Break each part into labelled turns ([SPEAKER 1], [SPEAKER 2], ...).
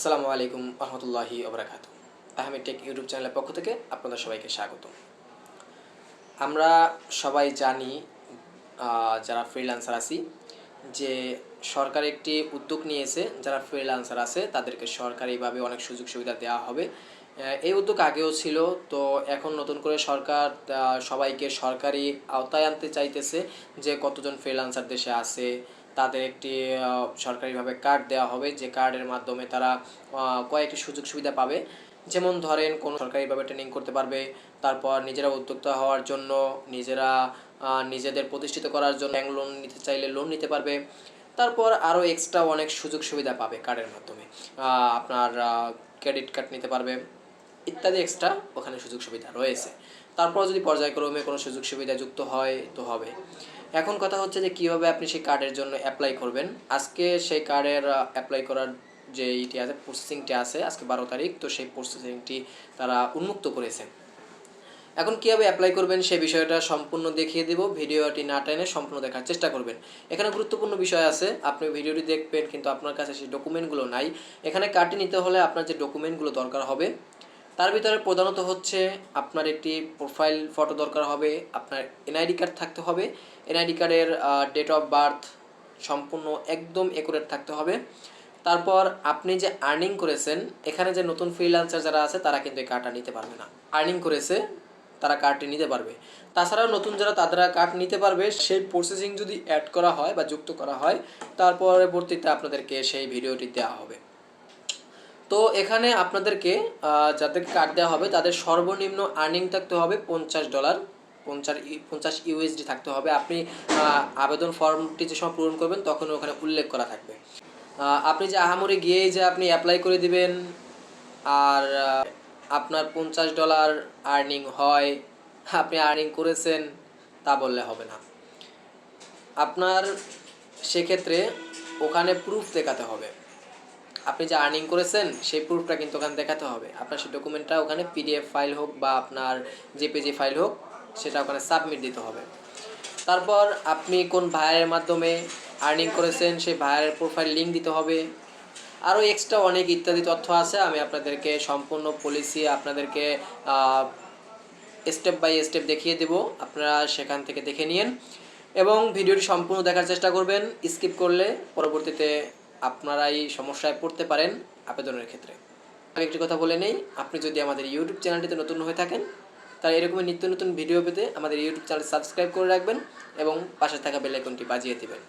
[SPEAKER 1] আসসালামু আলাইকুম রহমতুল্লাহি ওবরাকাত আহমেদ টেক ইউটিউব চ্যানেলের পক্ষ থেকে আপনাদের সবাইকে স্বাগত আমরা সবাই জানি যারা ফ্রিল্যান্সার আছি, যে সরকার একটি উদ্যোগ নিয়েছে, যারা ফ্রিল্যান্সার আছে, তাদেরকে সরকারিভাবে অনেক সুযোগ সুবিধা দেওয়া হবে এই উদ্যোগ আগেও ছিল, তো এখন নতুন করে সরকার সবাইকে সরকারি আওতায় আনতে চাইতেছে যে কতজন ফ্রিল্যান্সার দেশে আছে তাদের একটি সরকারিভাবে কার্ড দেওয়া হবে। যে কার্ডের মাধ্যমে তারা কয়েকটি সুযোগ সুবিধা পাবে। যেমন ধরেন, কোনো সরকারিভাবে ট্রেনিং করতে পারবে। তারপর নিজেরা উদ্যোক্তা হওয়ার জন্য, নিজেরা নিজেদের প্রতিষ্ঠিত করার জন্য ব্যাংক লোন নিতে চাইলে লোন নিতে পারবে। তারপর আরও এক্সট্রা অনেক সুযোগ সুবিধা পাবে কার্ডের মাধ্যমে। আপনার ক্রেডিট কার্ড নিতে পারবে, ইত্যাদি এক্সট্রা ওখানে সুযোগ সুবিধা রয়েছে। তারপর যদি পর্যায়ক্রমে কোনো সুযোগ সুবিধা যুক্ত হয়, তো হবে। এখন কথা হচ্ছে যে কীভাবে আপনি সেই কার্ডের জন্য অ্যাপ্লাই করবেন। আজকে সেই কার্ডের অ্যাপ্লাই করার যে ইটি আছে প্রসেসিংটি আছে, আজকে বারো তারিখ, তো সেই প্রসেসিংটি তারা উন্মুক্ত করেছে। এখন কীভাবে অ্যাপ্লাই করবেন সেই বিষয়টা সম্পূর্ণ দেখিয়ে দেব। ভিডিওটি না টেনে সম্পূর্ণ দেখার চেষ্টা করবেন। এখানে গুরুত্বপূর্ণ বিষয় আছে, আপনি ভিডিওটি দেখবেন কিন্তু আপনার কাছে সেই ডকুমেন্টগুলো নাই। এখানে কার্ডটি নিতে হলে আপনার যে ডকুমেন্টগুলো দরকার হবে তার ভিতরে প্রধানত হচ্ছে আপনার একটি প্রোফাইল ফটো দরকার হবে, আপনার এনআইডি কার্ড থাকতে হবে এনআইডি কার্ডের ডেট অফ বার্থ সম্পূর্ণ একদম একুরেট থাকতে হবে। তারপর আপনি যে আর্নিং করেছেন, এখানে যে নতুন ফ্রিল্যান্সার যারা আছে, তারা কিন্তু এই কার্ডটা নিতে পারবে না। আর্নিং করেছে, তারা কার্ডটি নিতে পারবে। তাছাড়াও নতুন যারা তারা কার্ড নিতে পারবে, সেই প্রসেসিং যদি অ্যাড করা হয় বা যুক্ত করা হয় তার পরবর্তীতে আপনাদেরকে সেই ভিডিওটি দেওয়া হবে। তো এখানে আপনাদেরকে যাদেরকে কার্ড দেওয়া হবে, তাদের সর্বনিম্ন আর্নিং থাকতে হবে পঞ্চাশ ডলার পঞ্চাশ পঞ্চাশ ইউএসডি থাকতে হবে। আপনি আবেদন ফর্মটি যে সময় পূরণ করবেন, তখন ওখানে উল্লেখ করা থাকবে। আপনি যে আহামরি গিয়েই যে আপনি অ্যাপ্লাই করে দিবেন, আর আপনার পঞ্চাশ ডলার আর্নিং হয়, আপনি আর্নিং করেছেন, তা বললে হবে না। আপনার সেক্ষেত্রে ওখানে প্রুফ দেখাতে হবে। আপনি যে আর্নিং করেছেন, সেই প্রুফটা কিন্তু ওখানে দেখাতে হবে। আপনার সেই ডকুমেন্টটা ওখানে পিডিএফ ফাইল হোক বা আপনার জেপিজি ফাইল হোক, সেটা ওখানে সাবমিট দিতে হবে। তারপর আপনি কোন ভাইয়ের মাধ্যমে আর্নিং করেছেন, সেই ভাইয়ের প্রোফাইল লিঙ্ক দিতে হবে। আরও এক্সট্রা অনেক ইত্যাদি তথ্য আছে, আমি আপনাদেরকে সম্পূর্ণ পলিসি আপনাদেরকে স্টেপ বাই স্টেপ দেখিয়ে দেব। আপনারা সেখান থেকে দেখে নিন। এবং ভিডিওটি সম্পূর্ণ দেখার চেষ্টা করবেন। স্কিপ করলে পরবর্তীতে আপনারাই সমস্যায় পড়তে পারেন আবেদনের ক্ষেত্রে। আমি একটি কথা বলে নেই, আপনি যদি আমাদের ইউটিউব চ্যানেলটিতে নতুন হয়ে থাকেন, তাহলে এরকমই নিত্য নতুন ভিডিও পেতে আমাদের ইউটিউব চ্যানেল সাবস্ক্রাইব করে রাখবেন এবং পাশে থাকা বেলাইকনটি বাজিয়ে দেবেন।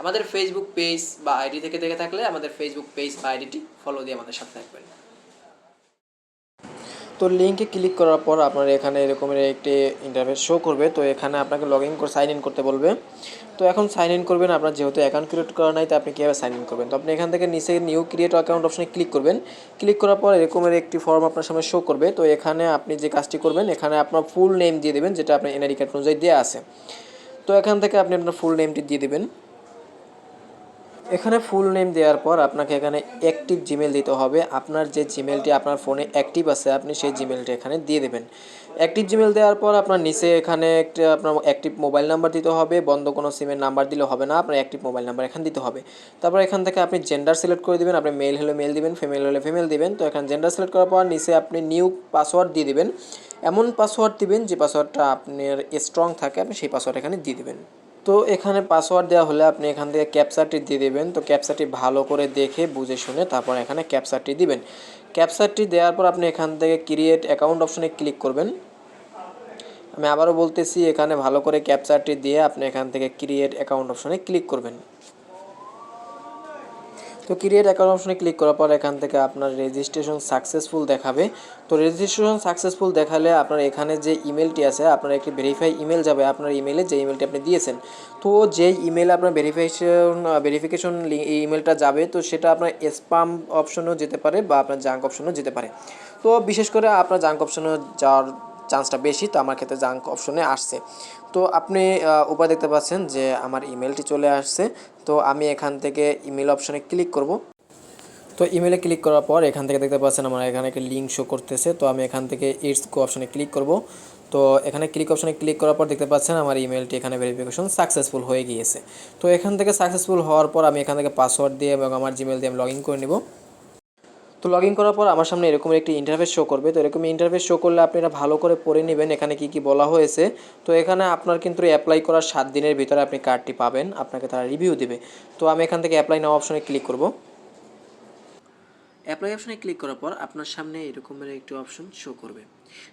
[SPEAKER 1] আমাদের ফেসবুক পেজ বা আইডি থেকে দেখে থাকলে আমাদের ফেসবুক পেজ বা আইডিটি ফলো দিয়ে আমাদের সাথে থাকবেন। তো লিঙ্কে ক্লিক করার পর আপনার এখানে এরকমের একটি ইন্টারফেস শো করবে। তো এখানে আপনাকে লগ ইন করে সাইন ইন করতে বলবে। তো এখন সাইন ইন করবেন। আপনার যেহেতু অ্যাকাউন্ট ক্রিয়েট করা নাই, তো আপনি কীভাবে সাইন ইন করবেন? তো আপনি এখান থেকে নিচে নিউ ক্রিয়েট অ্যাকাউন্ট অপশনে ক্লিক করবেন। ক্লিক করার পর এরকমের একটি ফর্ম আপনার সামনে শো করবে। তো এখানে আপনি যে কাজটি করবেন, এখানে আপনার ফুল নেম দিয়ে দেবেন, যেটা আপনার এনআইডি কার্ড অনুযায়ী দেওয়া আছে। তো এখান থেকে আপনি আপনার ফুল নেমটি দিয়ে দেবেন। এখানে ফুল নেম দেওয়ার পর আপনাকে এখানে অ্যাক্টিভ জিমেল দিতে হবে। আপনার যে জিমেলটি আপনার ফোনে অ্যাক্টিভ আছে, আপনি সেই জিমেলটি এখানে দিয়ে দেবেন। অ্যাক্টিভ জিমেল দেওয়ার পর আপনার নিচে এখানে একটা আপনার অ্যাক্টিভ মোবাইল নাম্বার দিতে হবে। বন্ধ কোনো সিমের নাম্বার দিলে হবে না, আপনার অ্যাক্টিভ মোবাইল নাম্বার এখানে দিতে হবে। তারপর এখান থেকে আপনি জেন্ডার সিলেক্ট করে দিবেন, আপনি মেল হলে মেল দিবেন ফিমেল হলে ফিমেল দিবেন। তো এখানে জেন্ডার সিলেক্ট করার পর নিচে আপনি নিউ পাসওয়ার্ড দিয়ে দিবেন। এমন পাসওয়ার্ড দিবেন যে পাসওয়ার্ডটা আপনার স্ট্রং থাকে, আপনি সেই পাসওয়ার্ড এখানে দিয়ে দিবেন। তো এখানে পাসওয়ার্ড দেওয়া হলে আপনি এখান থেকে ক্যাপচারটি দিয়ে দেবেন। তো ক্যাপচারটি ভালো করে দেখে, বুঝে শুনে তারপর এখানে ক্যাপচারটি দিবেন। ক্যাপচারটি দেওয়ার পর আপনি এখান থেকে ক্রিয়েট অ্যাকাউন্ট অপশনে ক্লিক করবেন। আমি আবারও বলতেছি, এখানে ভালো করে ক্যাপচারটি দিয়ে আপনি এখান থেকে ক্রিয়েট অ্যাকাউন্ট অপশনে ক্লিক করবেন। তো ক্রিয়েট অ্যাকাউন্ট অপশনে ক্লিক করার পর এখান থেকে আপনার রেজিস্ট্রেশন সাকসেসফুল দেখাবে। তো রেজিস্ট্রেশন সাকসেসফুল দেখালে আপনার এখানে যে ইমেলটি আছে, আপনার একটি ভেরিফাই ইমেল যাবে। আপনার ইমেলে যে ইমেলটি আপনি দিয়েছেন, তো যেই ইমেলে আপনার ভেরিফিকেশন ভেরিফিকেশন ইমেলটা যাবে, তো সেটা আপনার স্পাম অপশনও যেতে পারে বা আপনার জাঙ্ক অপশনেও যেতে পারে। তো বিশেষ করে আপনার জাঙ্ক অপশনে যাওয়ার চান্সটা বেশি, তো আমার ক্ষেত্রে জাঙ্ক অপশনে আসছে। তো আপনি উপায় দেখতে পাচ্ছেন যে আমার ইমেলটি চলে আসছে, তো আমি এখান থেকে ইমেল অপশনে ক্লিক করব। তো ইমেলে ক্লিক করার পর এখান থেকে দেখতে পাচ্ছেন আমার এখানে একটা লিঙ্ক শো করতেছে, তো আমি এখান থেকে ইটস গো অপশনে ক্লিক করব। তো এখানে ক্লিক অপশনে ক্লিক করার পর দেখতে পাচ্ছেন আমার ইমেলটি এখানে ভেরিফিকেশন সাকসেসফুল হয়ে গিয়েছে। তো এখান থেকে সাকসেসফুল হওয়ার পর আমি এখান থেকে পাসওয়ার্ড দিয়ে এবং আমার জিমেল দিয়ে আমি লগ ইন করে নেব। তো লগ ইন করার পর আমার সামনে এরকম একটি ইন্টারফেস শো করবে। তো এরকম ইন্টারফেস শো করলে আপনি এটা ভালো করে পড়ে নেবেন এখানে কি কি বলা হয়েছে। তো এখানে আপনার কিন্তু অ্যাপ্লাই করার সাত দিনের ভিতরে আপনি কার্ডটি পাবেন, আপনাকে তারা রিভিউ দেবে। তো আমি এখান থেকে অ্যাপ্লাই নাও অপশনে ক্লিক করব। অ্যাপ্লাই অপশনে ক্লিক করার পর আপনার সামনে এরকমের একটি অপশন শো করবে।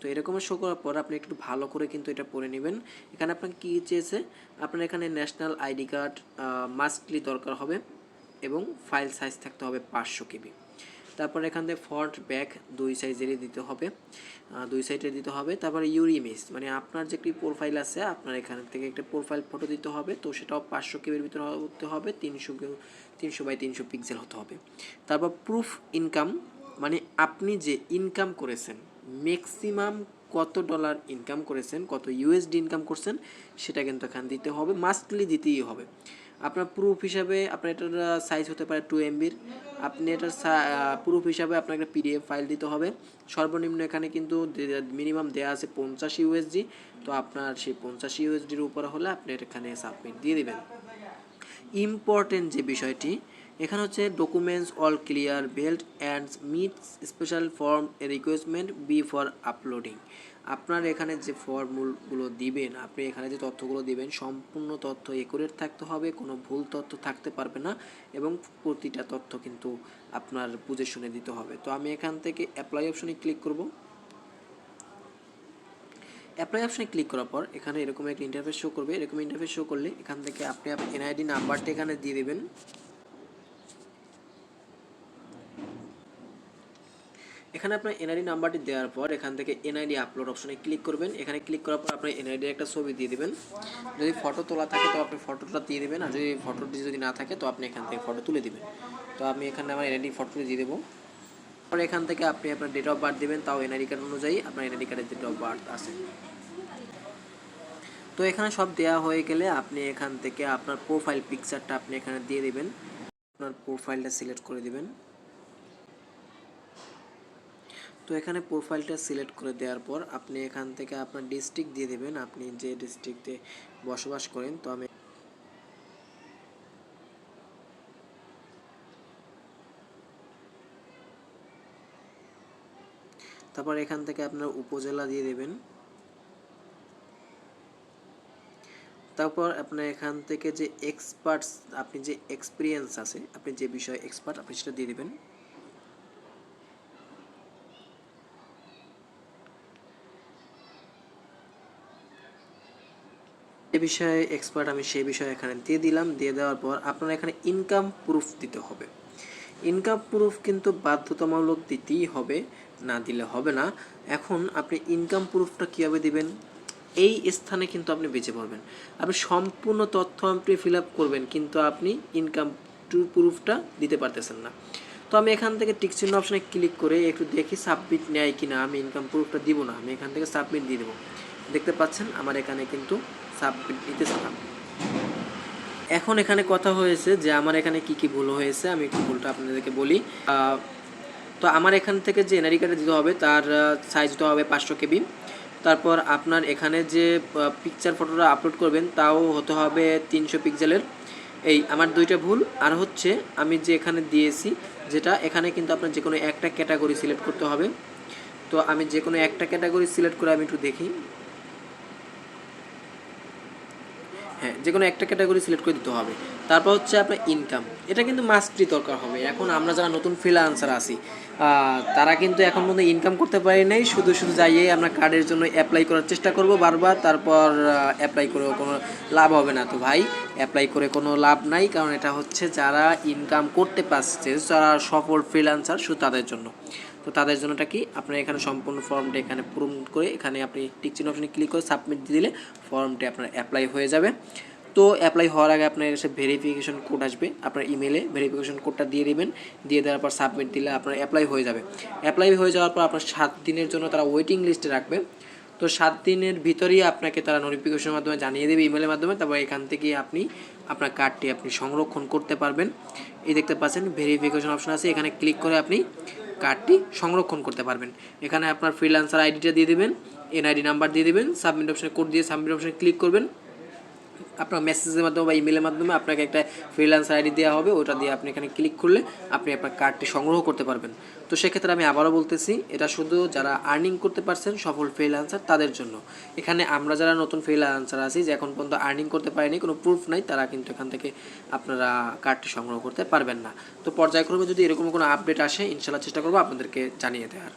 [SPEAKER 1] তো এরকমের শো করার পর আপনি একটু ভালো করে কিন্তু এটা পড়ে নেবেন। এখানে আপনার কী চেয়েছে? আপনার এখানে ন্যাশনাল আইডি কার্ড মাস্টলি দরকার হবে এবং ফাইল সাইজ থাকতে হবে পাঁচশো কেবি। তারপর এখান থেকে ফ্রন্ট ব্যাক দুই সাইজেরই দিতে হবে। দুই সাইডে দিতে হবে। তারপরে ইউর ইমেজ মানে আপনার যে একটি প্রোফাইল আছে, আপনার এখান থেকে একটা প্রোফাইল ফটো দিতে হবে। তো সেটাও পাঁচশো কেবির ভিতরে হতে হবে, তিনশো তিনশো বাই তিনশো পিক্সেল হতে হবে। তারপর প্রুফ ইনকাম মানে আপনি যে ইনকাম করেছেন ম্যাক্সিমাম কত ডলার ইনকাম করেছেন, কত ইউএসডি ইনকাম করছেন, সেটা কিন্তু এখানে দিতে হবে। মাস্টলি দিতেই হবে। আপনার প্রুফ হিসাবে আপনার এটার সাইজ হতে পারে টু এমবির আপনি এটার প্রুফ হিসাবে আপনার একটা পিডিএফ ফাইল দিতে হবে। সর্বনিম্ন এখানে কিন্তু মিনিমাম দেওয়া আছে পঞ্চাশ ইউএসডি তো আপনার সেই পঞ্চাশ ইউএসডির উপরে হলে আপনি এখানে সাবমিট দিয়ে দেবেন। ইম্পর্টেন্ট যে বিষয়টি এখানে হচ্ছে documents all clear belt and meet special form রিকোয়েস্টমেন্ট be for uploading আপনার এখানে যে ফর্মগুলো দিবেন, আপনি এখানে যে তথ্যগুলো দিবেন, সম্পূর্ণ তথ্য একুরেট থাকতে হবে, কোনো ভুল তথ্য থাকতে পারবে না এবং প্রতিটা তথ্য কিন্তু আপনার বুঝে শুনে দিতে হবে। তো আমি এখান থেকে অ্যাপ্লাই অপশনে ক্লিক করব। অ্যাপ্লাই অপশনে ক্লিক করার পর এখানে এরকম একটা ইন্টারফেস শো করবে। এরকম ইন্টারফেস শো করলে এখান থেকে আপনি এনআইডি নাম্বারটা এখানে দিয়ে দেবেন। এখানে আপনার এনআইডি নাম্বারটি দেওয়ার পর এখান থেকে এনআইডি আপলোড অপশনে ক্লিক করবেন। এখানে ক্লিক করার পর আপনার এনআইডি একটা ছবি দিয়ে দেবেন। যদি ফটো তোলা থাকে তো আপনি ফটোটা দিয়ে দেবেন, আর যদি ফটোটি যদি না থাকে তো আপনি এখান থেকে ফটো তুলে দেবেন। তো আমি এখানে আমার এনআইডি ফটোটি দিয়ে দেবো। পর এখান থেকে আপনি আপনার ডেট অফ বার্থ দেবেন, তাও এনআইডি কার্ড অনুযায়ী আপনার এনআইডি কার্ডের ডেট অফ বার্থ আছে। তো এখানে সব দেওয়া হয়ে গেলে আপনি এখান থেকে আপনার প্রোফাইল পিকচারটা আপনি এখানে দিয়ে দেবেন। আপনার প্রোফাইলটা সিলেক্ট করে দিবেন। তো এখানে প্রোফাইলটা সিলেক্ট করে দেওয়ার পর আপনি এখান থেকে আপনার ডিস্ট্রিক্ট দিয়ে দেবেন। আপনি যে ডিস্ট্রিক্টে বসবাস করেন, তো আমি তারপর এখান থেকে আপনার উপজেলা দিয়ে দেবেন। তারপর আপনার এখান থেকে যে এক্সপার্টস আপনি যে এক্সপিরিয়েন্স আছে, আপনি যে বিষয়ে এক্সপার্ট আপনি সেটা দিয়ে দেবেন। এ বিষয়ে এক্সপার্ট আমি সেই বিষয়ে এখানে দিয়ে দিলাম। দিয়ে দেওয়ার পর আপনার এখানে ইনকাম প্রুফ দিতে হবে। ইনকাম প্রুফ কিন্তু বাধ্যতামূলক দিতেই হবে, না দিলে হবে না। এখন আপনি ইনকাম প্রুফটা কীভাবে দিবেন? এই স্থানে কিন্তু আপনি বেঁচে পড়বেন। আপনি সম্পূর্ণ তথ্য আপনি ফিল আপ করবেন, কিন্তু আপনি ইনকাম টু প্রুফটা দিতে পারতেছেন না। তো আমি এখান থেকে টিক চিহ্ন অপশনে ক্লিক করে একটু দেখি সাবমিট নেয় কি না আমি ইনকাম প্রুফটা দিব না, আমি এখান থেকে সাবমিট দিয়ে দেবো। দেখতে পাচ্ছেন, আমার এখানে কিন্তু সাবমিট দিতেছে না। এখন এখানে কথা হয়েছে যে আমার এখানে কি কি ভুল হয়েছে, আমি একটু ভুলটা আপনাদেরকে বলি। তো আমার এখান থেকে যে এনআরি কার্ডে দিতে হবে, তার সাইজ দিতে হবে পাঁচশো কেবি। তারপর আপনার এখানে যে পিকচার ফটোটা আপলোড করবেন, তাও হতে হবে তিনশো পিক্সেলের এই আমার দুইটা ভুল, আর হচ্ছে আমি যে এখানে দিয়েছি, যেটা এখানে কিন্তু আপনার যে কোনো একটা ক্যাটাগরি সিলেক্ট করতে হবে। তো আমি যে কোনো একটা ক্যাটাগরি সিলেক্ট করে আমি একটু দেখি হ্যাঁ যে কোনো একটা ক্যাটাগরি সিলেক্ট করে দিতে হবে। তারপর হচ্ছে আপনার ইনকাম এটা কিন্তু মাস্টলি দরকার হবে। এখন আমরা যারা নতুন ফ্রিলান্সার আছি তারা কিন্তু এখন পর্যন্ত ইনকাম করতে পারি নাই। শুধু শুধু যাইয়ে আমরা কার্ডের জন্য অ্যাপ্লাই করার চেষ্টা করব বারবার। তারপর অ্যাপ্লাই করে কোনো লাভ হবে না তো ভাই। অ্যাপ্লাই করে কোনো লাভ নাই। কারণ এটা হচ্ছে যারা ইনকাম করতে পারছে, যারা সফল ফ্রিলান্সার শুধু তাদের জন্য। তো তাদের জন্যটা কি? আপনার এখানে সম্পূর্ণ ফর্মটা এখানে পূরণ করে এখানে আপনি টিক চিহ্ন অপশনে ক্লিক করে সাবমিট দিলে ফর্মটি আপনার অ্যাপ্লাই হয়ে যাবে। তো অ্যাপ্লাই হওয়ার আগে আপনার এসে ভেরিফিকেশন কোড আসবে। আপনার ইমেলে ভেরিফিকেশন কোডটা দিয়ে দিবেন। দিয়ে দেওয়ার পর সাবমিট দিলে আপনার অ্যাপ্লাই হয়ে যাবে। অ্যাপ্লাই হয়ে যাওয়ার পর আপনার সাত দিনের জন্য তারা ওয়েটিং লিস্টে রাখবে। তো সাত দিনের ভিতরেই আপনাকে তারা নোটিফিকেশনের মাধ্যমে জানিয়ে দেবে ইমেলের মাধ্যমে। তারপর এখান থেকে আপনি আপনার কার্ডটি আপনি সংরক্ষণ করতে পারবেন। এই দেখতে পাচ্ছেন ভেরিফিকেশন অপশন আছে। এখানে ক্লিক করে আপনি কার্ডটি সংরক্ষণ করতে পারবেন। এখানে আপনার ফ্রিল্যান্সার আইডিটা দিয়ে দেবেন এনআইডি নাম্বার দিয়ে দেবেন সাবমিট অপশানে কোড দিয়ে সাবমিট অপশানে ক্লিক করবেন। আপনার মেসেজের মাধ্যমে বা ইমেলের মাধ্যমে আপনাকে একটা ফ্রিল্যান্সার আইডি দেওয়া হবে, ওটা দিয়ে আপনি এখানে ক্লিক করলে আপনি আপনার কার্ডটি সংগ্রহ করতে পারবেন। তো সেক্ষেত্রে আমি আবারও বলতেছি, এটা শুধু যারা আর্নিং করতে পারছেন সফল ফ্রিল্যান্সার তাদের জন্য। এখানে আমরা যারা নতুন ফ্রিল্যান্সার আছি, যে এখন পর্যন্ত আর্নিং করতে পারিনি, কোনো প্রুফ নাই, তারা কিন্তু এখান থেকে আপনারা কার্ডটি সংগ্রহ করতে পারবেন না। তো পর্যায়ক্রমে যদি এরকম কোনো আপডেট আসে ইনশাল্লাহ চেষ্টা করব আপনাদেরকে জানিয়ে দেওয়ার।